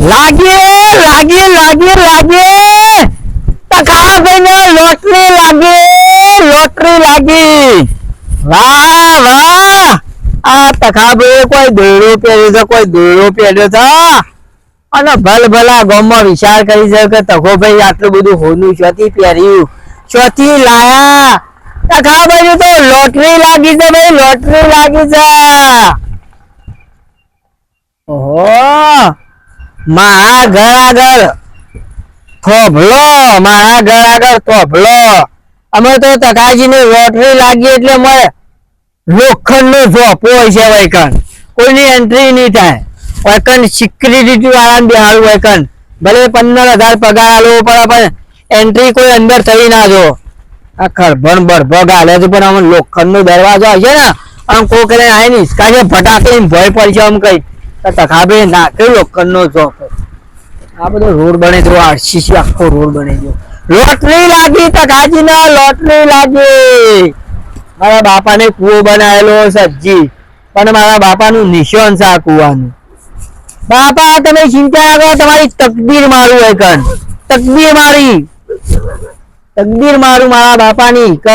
લાગે લાગે લાગે લાગે. તખા ભાઈને લોટરી લાગે લોટરી લાગી. વાહ વાહ. આ તખા ભાઈ કોઈ દોરો પહેર્યો છે, કોઈ દોરો પહેર્યો છે. અને ભલ ભલા ગામમાં વિચાર કરી છે કે તકો ભાઈ આટલું બધું હોનું ચોથી પહેર્યું ચોથી લાયા. તખા ભાઈ તો લોટરી લાગી છે, ભાઈ લોટરી લાગી છે. ઓહો. મારા ઘર આગળ મારા ઘર આગળ થોભલો. અમે તો તકાજીને લોટરી લાગી એટલે મળે લોખંડનો ઝોપો હોય છે વૈકન કોઈની એન્ટ્રી નહીં થાય. વૈકન સિક્યુરિટી વાળા બેહાડું વૈકન ભલે પંદર હજાર પગાર આલો પડે, પણ એન્ટ્રી કોઈ અંદર થઈ ના જો. આ ખરભણ બરભગ હાલે છે, પણ આમ લોખંડનો દરવાજો હશે ને? આમ કોઈ ને આય નહીં કાજે ફટાકે ભય પડશે આમ કઈ તખાબે નાખે લોખંડનો ઝોપો આ બધો રોડ બને તો આરસીસી આખો રોડ બને જો લોટરી લાગી તકાજી ના લોટરી લાગી. મારા બાપાને કૂવો બનાવેલો સબ્જી પણ મારા બાપાનું નિશાન છે આ કૂવાનું. બાપા, તમે ચિંતા કરો, તમારી તકદીર મારું હોય કન. તકદીર મારી. તકદીર મારું મારા બાપાની, ક.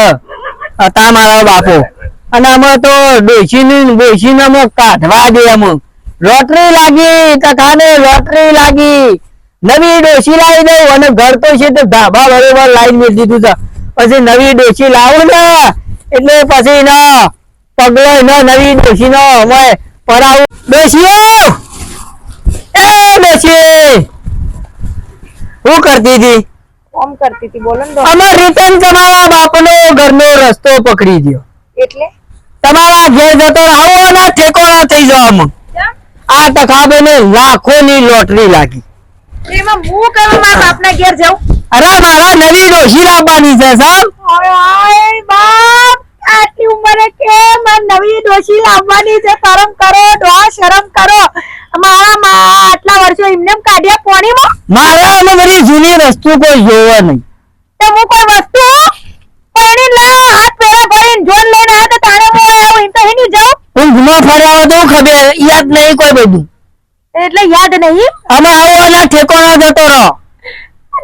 હતા મારા બાપો. અને અમે તો ડોશીની ડોશીને અમે કાઢવા દે અમે લોટરી લાગી તકાને લોટરી લાગી. નવી ડોશી લાવી દઉં અને ઘર તો છે તો ધાબા બરોબર લાઈન મેળ દીધું છે. પછી નવી ડોશી લાવું ને એટલે પછી ના પગલો ન નવી ડોશી નો અમે પરાવું. ડોશીઓ એ ડોશી શું કરતી હતી? કોમ કરતી હતી? બોલો ને અમે રિટર્ન તમારા બાપનો ઘરનો રસ્તો પકડી દો એટલે? તમારા ઘેર જતો આવો અને ઠેકોણા થઈ જાવ અમુક? આ ટકાબેને લાખોની લોટરી લાગી. એમાં હું કરવા મારા બાપના ઘેર જાઉં? અરે મારા નવી ડોશી લાવવાની છે સાહેબ. હાય હાય બાપ આટલી ઉંમરે કે મારે નવી ડોશી લાવવાની છે? શરમ કરો ડોહા શરમ કરો. મારા માં આટલા વર્ષો એમને એમ કાઢ્યા પોણીમાં? મારે અને બધી જૂની વસ્તુ કોઈ જોવો નહીં. તો હું કોઈ વસ્તુ પાણી લા હાથ પેરા ભરીને જોન લઈને આવ્યો તો તાણે હું આવું એમ તો ગુમા ઊંઘમાં ફર્યા તો ખબર? યાદ નહીં કોઈ બધું. એટલે યાદ નહીં? અમે આવો અને ઠેકોણા જતો રહો.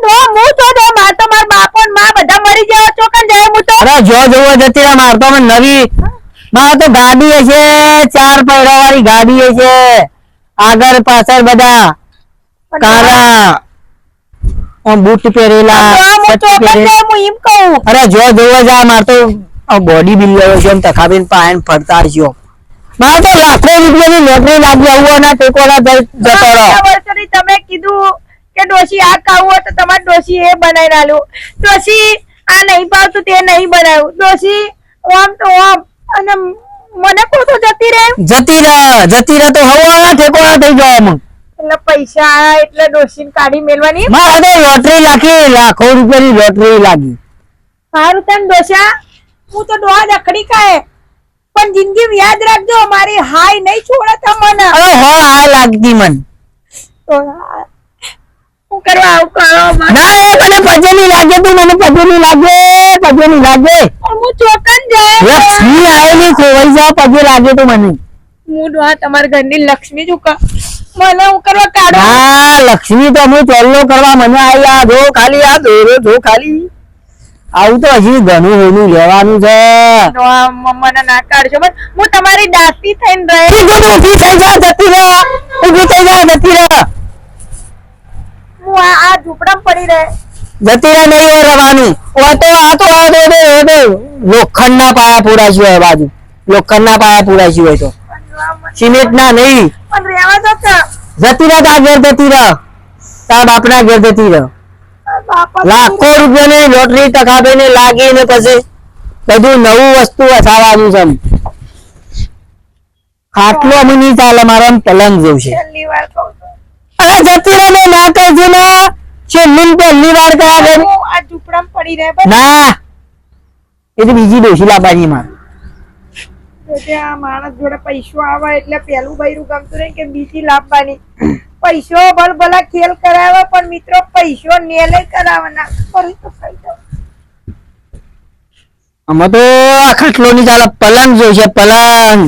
નો હું તો જો માર તો માર બાપો ને માં બધા મરી ગયા ચોકન જાય હું તો? અરે જો જોવો જતી રહે માર તો મને નવી મારે તો ગાડી હશે ચાર પૈડા વાળી ગાડી હશે. આગળ પાછળ બધા કારા આમ બૂટ પહેરેલા હું. જાય હું એમ કહું. અરે જો જોવા જાય માર તો બોડી બિલ્ડર છે એમ તખાબીન પાયન ફરતા છો મારે તો લાખો રૂપિયાની લોટરી લાગી આવું અને ટેકોના જતો રહો. તમે કીધું કે ડોશી આ ખાવું હોય તો તમારે ડોશી એ બનાવી નાલું ડોશી આ નહીં પાવતું તે નહીં બનાવ્યું. ડોશી ઓમ તો ઓમ. અને મને કહો તો જતી રહે. જતી રહે જતી રહે તો હવાના ઠેકોના થઈ જવા અમુક એટલે પૈસા એટલે ડોશીને કાઢી મેલવાની મારે તો લોટરી લાગી લાખો રૂપિયાની લોટરી લાગી. સારું તેમ ડોશા હું. તો ડોહા દખડી કાય પણ જિંદગી યાદ રાખજો મારી હાય નહીં છોડતા મને. હવે હો આ લાગતી મન. હું કરવા આવું કરો ના એ મને પજેની લાગે તું મને પજેની લાગે પજેની લાગે. હું ચોકન જાય લક્ષ્મી આવેલી ખોવાઈ જા પજે લાગે તો મને. હું ડોહા તમારા ઘરની લક્ષ્મી ઉકા મને હું કરવા કાઢો? હા લક્ષ્મી તો હું ચોલ્લો કરવા મને આવી આ જો ખાલી આ દોરો જો ખાલી. આવું તો હજી ઘણું હોનું લેવાનું છે. મને ના કાઢશો. બસ હું તમારી દાતી થઈને રહે. ઊભી થઈ જા જતી રહે. ઊભી થઈ જા જતી રહે. હું આ આ ઝૂંપડામાં પડી રહે. જતી રહે નહીં હોય રહેવાનું. ઓ તો આ તો આ દે દે દે. લોખંડના પાયા પૂરા છે એ બાજુ. લોખંડના પાયા પૂરા છે તો. સિમેન્ટ ના નહીં. પણ રહેવા દો જતી રહે તાર ઘેર જતી રહે. તાર બાપના ઘેર જતી રહે. લાખો રૂપિયાની લોટરી ટકાભાઈને લાગી ને પછી બધું નવું વસ્તુ વસાવાનું છે ખાટલો અમે નહીં ચાલે મારે પલંગ જેવું છે. અરે જતી રહે ને કહેજો ને છેલ્લી પહેલી વાર કયા આ બસ. ના. એ તો બીજી ડોશી લાવવાની માં આ માણસ જોડે પૈસો આવે એટલે પેલું બૈરું ગમતું નહીં કે બીજી લાવવાની પૈસો ભલ ભલા ખેલ કરાવે, પણ મિત્રો પૈસો નેલે કરાવવાના. કરી તો ફાયદો અમે તો આખા ખટલોની ચાલે, પલંગ જોઈ છે પલંગ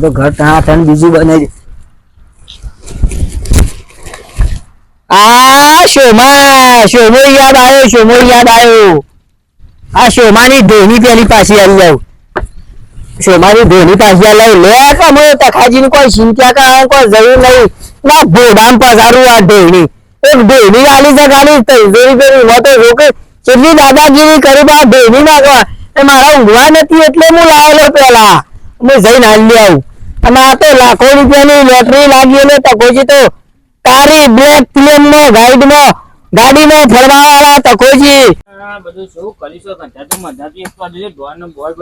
તો ઘર ત્યાં થઈને બીજું બને છે આ શોમા શોમો યાદ આવ્યો શોમો યાદ આવ્યો. આ શોમાની ધોની પેલી પાછી આવી જાવ. શોમાની ધોની આવી લે કે તખાજીની કોઈ ચિંતા તો રોકે. કરી નાખવા મારા ઊંઘવા નથી એટલે હું લાવેલો પેલા. હું જઈને હાલી અને આ તો લાખો રૂપિયાની લોટરી લાગી એટલે તકોજી તો તારી બ્લેક ફિલ્મમાં, ગાઈડમાં, ગાડીમાં ફરવા વાળા તકોજી બધું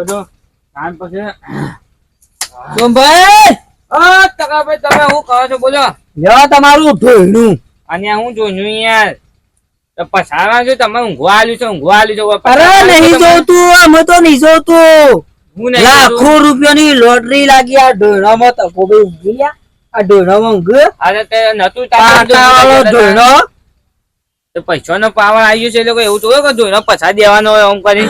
શું કાન પછી સોમભાઈ! તમે હું કહો છો બોલો. લ્યો તમારું ઢોળનું અને હું જોયું યાર. તો પસારા જો તમે ઊંઘવા આલ્યું છે ઊંઘવા આલ્યું છે અરે નહીં જોતું અમે તો નહીં જોતું. લાખો રૂપિયાની લોટરી લાગી આ ઢોળામાં તકો ભાઈ ઊંઘી ગયા આ ઢોળામાં ઊંઘ. અરે તે નતું પાટાવાળો ઢોળો તો પૈસાનો પાવર આવ્યો છે એટલે એવું જોયું કે ઢોળો પછા દેવાનો હોય કરી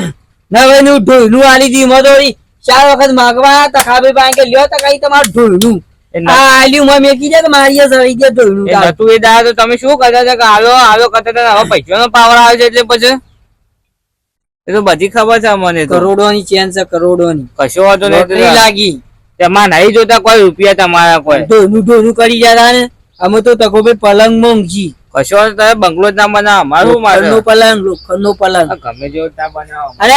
નવેનું ઢોળનું આલી દી મદોરી ચાર વખત માગવા તખાભાઈ પાસે કે લ્યો તકાઈ તમારું ઢોળનું. એ ન- આ આલ્યું માં મેકી જાય તો મારી સળી ગયા એ તો તમે શું કરતા હતા કે હાલો હાલો કરતા હતા હવે પૈસાનો પાવર આવે છે એટલે પછી? એ તો બધી ખબર છે મને તો. કરોડોની ચેન છે કરોડોની. કશો વાંધો નહીં લાગી. તેમાં નહીં જોતા કોઈ રૂપિયા તમારા કોઈ. ઢોનું કરી જતા ને. અમે તો તકો ભાઈ પલંગ મોંઘી કશો તમે બંગલો જ ના બનાવો મારું મારું પલંગ લોખંડનો પલંગ. ગમે જેવો ના બનાવો. અરે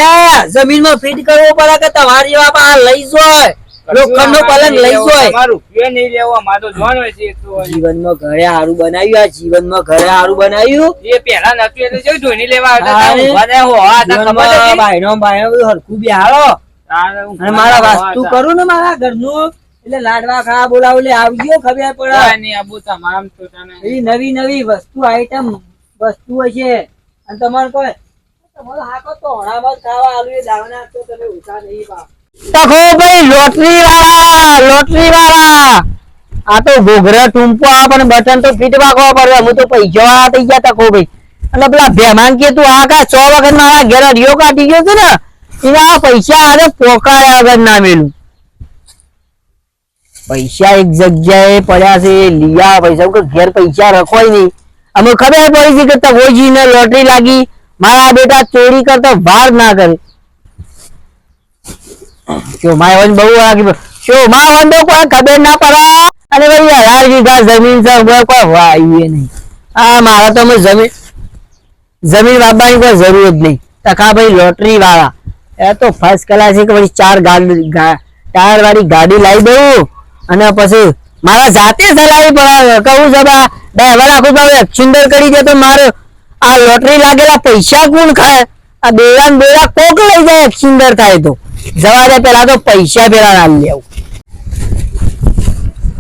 જમીનમાં ફિટ કરવો પડે કે તમારી જેવા પા લઈ જોય લોખંડનો પલંગ લઈ જોય મારું રૂપિયો નહીં લેવો અમારે તો જોવાનું હોય છે જીવનમાં ઘરે હારું બનાવ્યું આ જીવનમાં ઘરે હારું બનાવ્યું. એ પેલા નતું એટલે જોઈ ધોઈને લેવા આવતા સરખું હો, આ ખબર જીવનમાં હતી? બાયનો બાયનો હરખું અને મારા વાસ્તુ કરું ને મારા ઘરનું? એટલે લાડવા ખા બોલાવો એટલે આવજો ખબર પડે. નહીં, આબુ તમામ છોટાને. એવી નવી નવી વસ્તુ આઈટમ વસ્તુઓ છે અને તમારે કોઈ તમારો હાકો તો હણામાં ખાવા આલુ એ દાવના તો તમે ઉઠા નહીં બા તખો ભાઈ લોટરી વાળા લોટરી વાળા આ તો ઘોઘરા ટૂંપો આપણને બટન તો ફીટ વાગવા પડે. હું તો પૈસા થઈ ગયા તકો ભાઈ. અને પેલા ભેમાન કે તું આ કા સો વખત મારા ઘેર અડિયો કાઢી ગયો છે ને? એના પૈસા આને પોકાળ્યા વગર ના મેલું. પૈસા એક જગ્યાએ પડ્યા છે લીયા પૈસા. કે ઘેર પૈસા રખોય નહીં. અમે ખબર પડી છે કે તવોજી ને લોટરી લાગી. મારા બેટા ચોરી કરતા વાર ના કરે. શોમાં વન બહુ લાગી શોમાં વન તો કોઈ ખબર ના પડે? અને ભાઈ હજાર વીઘા જમીન છે ઊભો કોઈ વાયુ નહીં. આ મારા તો અમે જમીન જમીન વાપવાની કોઈ જરૂર જ નહીં. તકા ભાઈ, લોટરી વાળા. એ તો ફર્સ્ટ ક્લાસ છે કે પછી ચાર ગાડી ટાયર વાળી ગાડી લાવી દઉં? અને પછી મારા જાતે ચલાવી પડે. કહું છે, બા ડ્રાઈવર આખું ભાવ એક્સિડન્ટ કરી દે તો મારે આ લોટરી લાગેલા પૈસા કોણ ખાય? આ ને બેડા કોક લઈ જાય એક્સિડન્ટ થાય તો. જવા દે પેલા તો પૈસા પેલા લાવી લેવું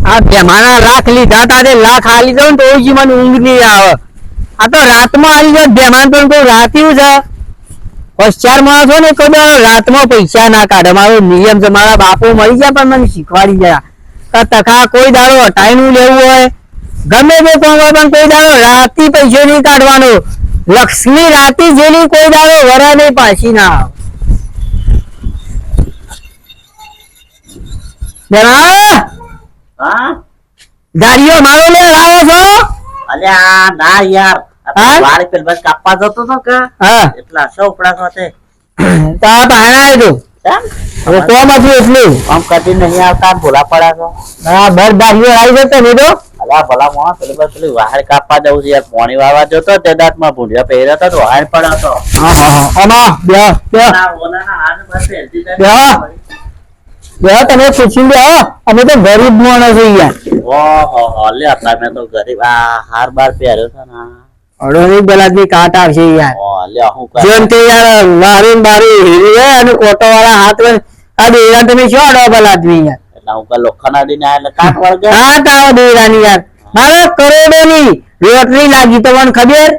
આ બેમાના લાખ લીધા હતા તે લાખ હાલી દઉં ને તો મને ઊંઘ નહીં આવે. આ તો રાતમાં હાલી જાય બેમાન પણ કોઈ રાત્યું છે હોશિયાર માણસો ને કોઈ રાતમાં પૈસા ના કાઢે. મારો નિયમ છે, મારા બાપુ મળી જાય પણ મને શીખવાડી ગયા. તકા કોઈ દાડો હટાઈનું લેવું હોય. ગમે તે કોણ હોય પણ કોઈ દાડો રાતી પૈસો નહીં કાઢવાનો. લક્ષ્મી રાતી જેની કોઈ દાડો વરા નહીં પાછી ના ગાડીઓ મારો લે લાવો છો? અલ્યા ના યાર. વાળ પેલ બસ કાપવા જતો તો કે. હા. એટલા ઉપડા સાથે. તો આ તો કેમ હતું એટલું? આમ કદી નહીં આવતા ભોલા પડ્યા છો. હા બર ગાડીઓ આવી જતો નહીં તો અલા ભલા મોણા પેલી બસ પેલી વાહર કાપવા જવું છે યાર. પાણી વાળવા જતો તે દાંતમાં ભૂંડિયા પહેર્યા હતા તો વાહર પડ્યા તો હા હા હા. આમાં બે બે. ના હતી. તમે પૂછી લે અમે તો ગરીબ માણસ છે યાર. ઓહો અલ્યા લ્યા તમે તો ગરીબ. આ હાર બાર પહેર્યો છે ને અડોની બલાદની કાટ આવશે યાર? જેમ તે યાર વારી બારી હીરી હે અને કોટો વાળા હાથ આ દેરા તમે શું અડો બલાદવી યાર? એટલે હું કઈ લોખંડ ના એટલે કાટ વળગે? હા તાવ દેરાની યાર. મારે કરોડોની લોટરી લાગી તમને ખબર?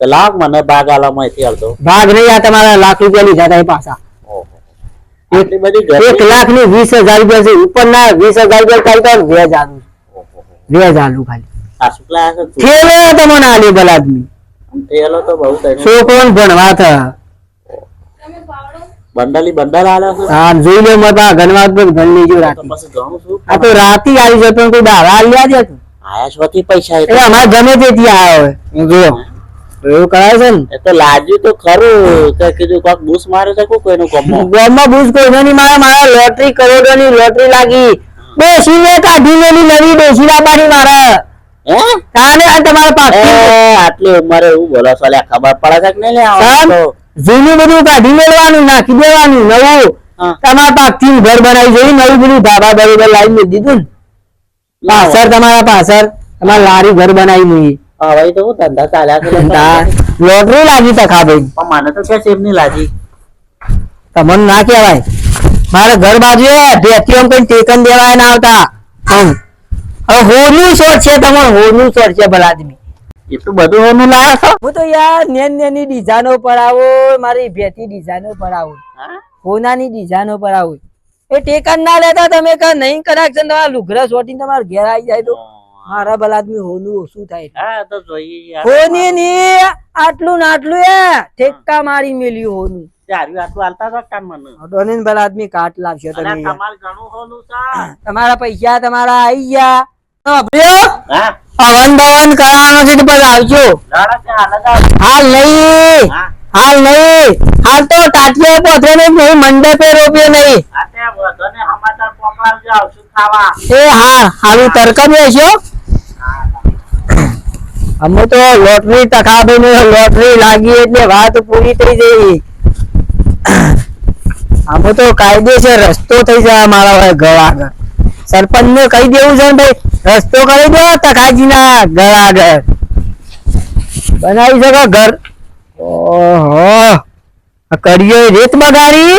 લાખ મને મને બાગ આલામાંથી અડધો. ભાગ નહીં આ તમારા લાખ રૂપિયા લીધા હતા પાછા. એટલી બધી એક લાખની વીસ હજાર રૂપિયા છે. ઉપર ના વીસ હજાર રૂપિયા ખાલી તો વેજ આલુ વેજ આલુ ખાલી. આ તું. થેલો આલી બલાદમી થયેલો તો બહુ થઈને છોકરો ભણવા થા બંડલી બંડલ આલે છે. જોઈ લે મત આ ઘનવાદ પર ઘન લેજો તો રાતી પછી ઘણું શું? આ તો રાતી આવી જતો કોઈ દાડા આલ્યા છે? આયા શોથી પૈસા એ એ ગમે તે ત્યાં આવે હું જો એવું કરાય છે ને? તો લાજ્યું તો ખરું કે કીધું કોક બૂસ માર્યો છે કોઈ કોઈનું ગમો ગામમાં કોઈ નહીં મારે મારા લોટરી કરોડોની લોટરી લાગી. ડોશી ને કાઢી લેલી નવી ડોશી લાવવાની મારે. તમારા કે પાછળ તમારા લારી ઘર બનાવી હવે તો હું ધંધા ચાલ્યા લોટરી લાગી તખા ભાઈ મને તો ક્યાં સેમ નહીં લાગી. તમને ના કહેવાય. મારે ઘર બાજુ ભેતીઓ કઈ ટેકન દેવાય ના આવતા. હવે હોનું શોર્ટ છે તમારું? હોનું શોર્ટ છે ભલા આદમી એટલું બધું હોનું લાયા છો? હું તો યાર નેન નેની ડિઝાઇનો પર આવો મારી ભેતી ડિઝાઇનો પર આવું. હોનાની ડિઝાઇનો પર આવું. એ ટેકન ના લેતા તમે કા નહીં કનેક્શન તમારા લુગરા સોટીને તમારા ઘેર આવી જાય તો મારા ભલા આદમી હોનું ઓછું થાય. હા તો જોઈએ હોની ની આટલું ને આટલું એ મારી મેલ્યું હોનું. બલાદમી. તમારે પૈસા તમારા આઈ ગયા. હવન ભવન કરવાનો છે પણ આવજો. હાલ નહીં. હા. હાલ નહીં. હાલ તો ટાટિયો પહોંચે નહીં મંડપે રોપ્યો નહીં. એ હા હારું તરકમ રહેશો અમે તો લોટરી તકાબી ને લોટરી લાગી એટલે વાત પૂરી થઈ જઈ અમે તો કાયદેસર રસ્તો થઈ જાય મારા ઘર આગળ. સરપંચ ને કહી દેવું છે ને ભાઈ રસ્તો કરી દો તકાજી ના ઘર. આગળ બનાવી શકો ઘર. ઓહો. કરીએ રેત બગાડી?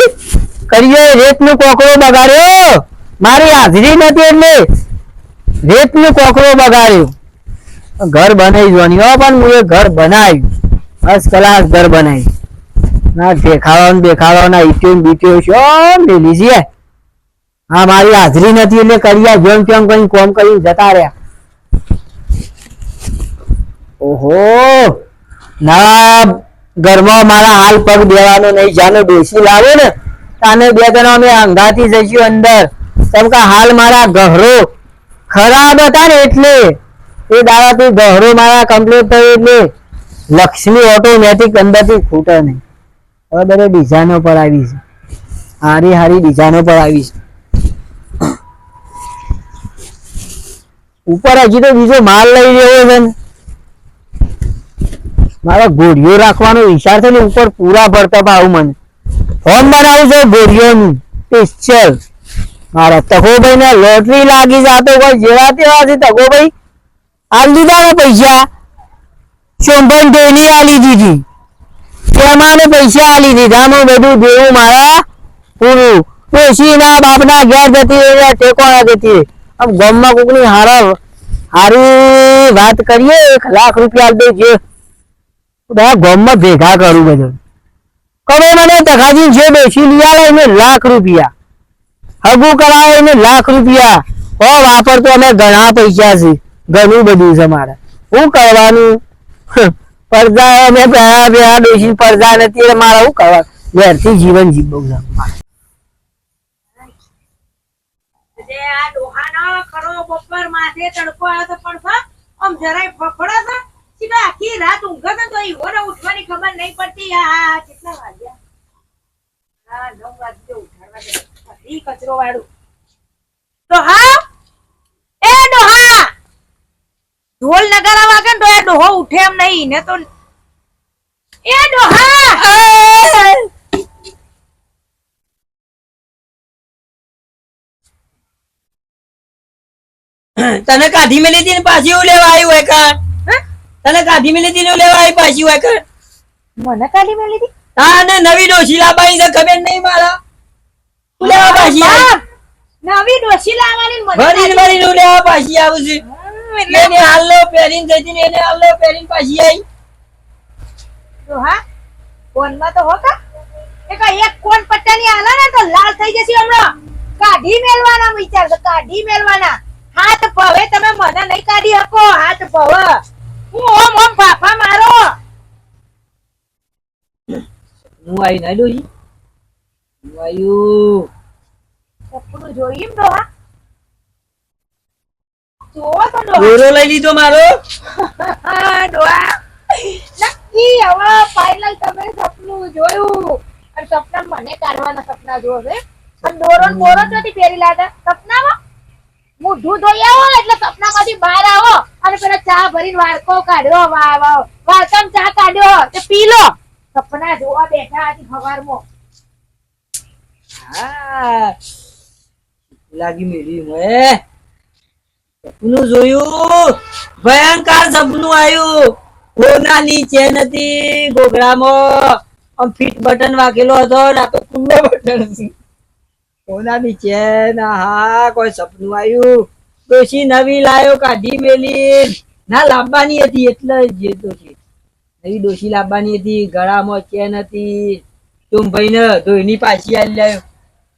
કરિયો રેતનું કોકરો બગાડ્યો? મારી હાજરી નથી એટલે રેતનું કોકરો બગાડ્યો. ઘર બનાવી જોવાની. હો, પણ હું એ ઘર બનાવ્યું. બસ કલાક ઘર બનાવી ના, દેખાડો દેખાડો, ના ઈટ્યો બીટ્યો શું મેલી છે? હા, મારી હાજરી નથી એટલે કર્યા જેમ તેમ કઈ કોમ કરી જતા રહ્યા. ઓહો! ના, ઘરમાં મારા હાલ પગ દેવાનો નહીં. જાનો ડોસી લાવો ને, તાને બે જણા અમે અંગાથી જઈશું અંદર. કેમ કે હાલ મારા ગહરો ખરાબ હતા ને એટલે. એ દાડાથી ગહરો મારા કમ્પ્લીટ થયો એટલે લક્ષ્મી ઓટોમેટિક અંદરથી ખૂટે નહીં. હવે બધે ડિઝાઇનો પર આવી છે. હારી હારી ડિઝાઇનો પર આવી છે. ઉપર હજી તો બીજો માલ લઈ જવો છે ને. મારે ઘોડીઓ રાખવાનો વિચાર છે ને, ઉપર પૂરા ભરતા ભાવ મને. હોમ બનાવું છે ઘોડીઓનું સ્પેશિયલ મારા તકોભાઈ ને લોટરી લાગી જાતો કોઈ જેવા તેવા છે. તકોભાઈ આલ દીધા ને પૈસા. શોભન ડેલી આલી દીધી. તેમાં ને પૈસા આલી દીધા. હું બધું દેવું મારા પૂરું. ડોશી ના બાપના ઘેર જતી ટેકો ના જતી આમ ગામમાં કોકની હારા હારી વાત કરીએ એક લાખ રૂપિયા દે જે ગામમાં ભેગા કરું બધું કરો મને તખાજી જે બેસી લઈ આવે એને લાખ રૂપિયા હગું કરાવે એને લાખ રૂપિયા હો વાપરતો અમે ઘણા પૈસા છે ઘણું બધું છે મારે શું કરવાનું પડદા અમે ગયા બેહા બેસી પડદા નથી મારે શું કરવાનું ઘરથી જીવન જીવવું છે મારે. જે આ ડોહાનો ખરો બપોર માથે તડકો આવ્યો તો પણ આમ જરાય ફફડા છે સીધા આખી રાત ઊંઘે તો એ ઈવોને ઉઠવાની ખબર નહીં પડતી. આ કેટલા વાગ્યા? હા, નવ વાગે ઉઠાડવા દે. ઈ કચરો વાળું. ડોહા! એ ડોહા! ઢોલ નગારા વાગે તો એ ડોહો ઉઠે એમ નહીં. ને તો એ ડોહા! તને કાઢી મેલી હતી પાછી હું લેવા આવી હોય કર તને કાઢી મેલી હતી લેવા આવી પાછી હોય કર મને કાઢી મેલી હતી? હા ને નવી ડોશી લાવવાની છે ખબર નહીં મારા? હું લેવા પાછી નવી ડોશી લાવવાની ભરીને ભરીને હું લેવા પાછી આવું છું. એને હાલો પહેરીને જતી ને એને હાલો પહેરીને પાછી આવી ડોહા ફોનમાં તો હોકા એક એક કોણ પટ્ટાની આલા ને તો લાલ થઈ જશે હમણાં. કાઢી મેલવાના વિચાર કાઢી મેલવાના. હાથ પવે તમે મને નહીં કાઢી શકો. હાથ પવે હું ઓમ ઓમ ફાફા મારો. હું આવી ના હું આવ્યું સપનું ડોહા જોવો તો ડોહા. દોરો લઈ લીધો મારો. હા, ડોહા. નક્કી હવે ફાઇનલ તમે સપનું જોયું. અને સપના મને કાઢવાના સપના જોવો. અને ને બોરો ચોથી પહેરી લાતા સપનામાં? મોઢું ધોઈ આવો એટલે સપનામાંથી બહાર આવો અને પેલા ચા ભરીને વાળકો કાઢ્યો. વાહ વાહ વાળકામાં ચા કાઢ્યો? તે પી લો. સપના જોવા બેઠા હતી સવારમાં લાગી મેરી મેં સપનું જોયું. ભયંકર સપનું આવ્યું. કોના નીચે નથી ગોગડામાં આમ ફીટ બટન વાગેલો હતો ને તો ખુલ્લો બટન છે. કોના નીચે ના હા કોઈ સપનું આવ્યું? ડોશી નવી લાયો, કાઢી મેલી ના લાવવાની હતી, એટલે જ છે નવી ડોશી લાવવાની હતી, ગળામાં ચેન હતી. તુંભાઈ ને ધોઈની પાછી આલી લાયો.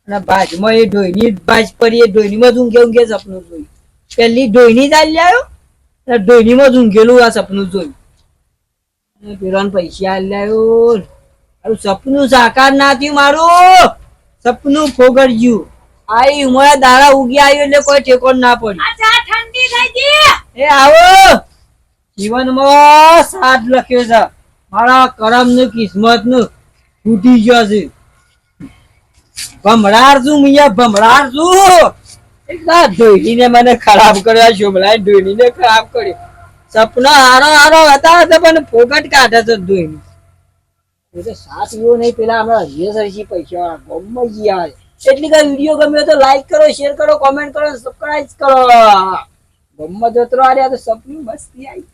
અને ભાજમાં એ ઢોઈની જ ભાજ પડી, એ ઢોઈનીમાં જ ઊંઘે ઊંઘે સપનું જોયું. પેલી ઢોઈની જ આલી આવ્યો અને ઢોઈનીમાં જ ઊંઘેલું આ સપનું જોયું. પેલાને પૈસા આલી આવ્યો મારું સપનું સાકાર ના થયું મારું. સપનું ફોગડ્યું આઈ ઉમરા દાડા ઉગી આવ્યો એટલે કોઈ ઠેકોણ ના પડ્યો. અચ્છા ઠંડી થઈ ગઈ. એ આવો. જીવનમાં સાથ લખ્યો છે. મારા કરમનું કિસ્મતનું ફૂટી ગયો છે. ભમરાર છું મિયા ભમરાર છું. એટલા ધોઈને મને ખરાબ કર્યા શોભલા ધોઈને ખરાબ કર્યો. સપના હારો હારો હતા હતા પણ ફોકટ કાઢે છે ધોઈની. એ તો સાથ એવો નહીં, પેલા હમણાં હરિયસરજી પૈસા ગમે ગયા એટલી કઈ વીડિયો ગમ્યો તો લાઈક કરો શેર કરો કોમેન્ટ કરો સબસ્ક્રાઇબ કરો. ગમે જતો આ તો સપની મસ્તી આવી.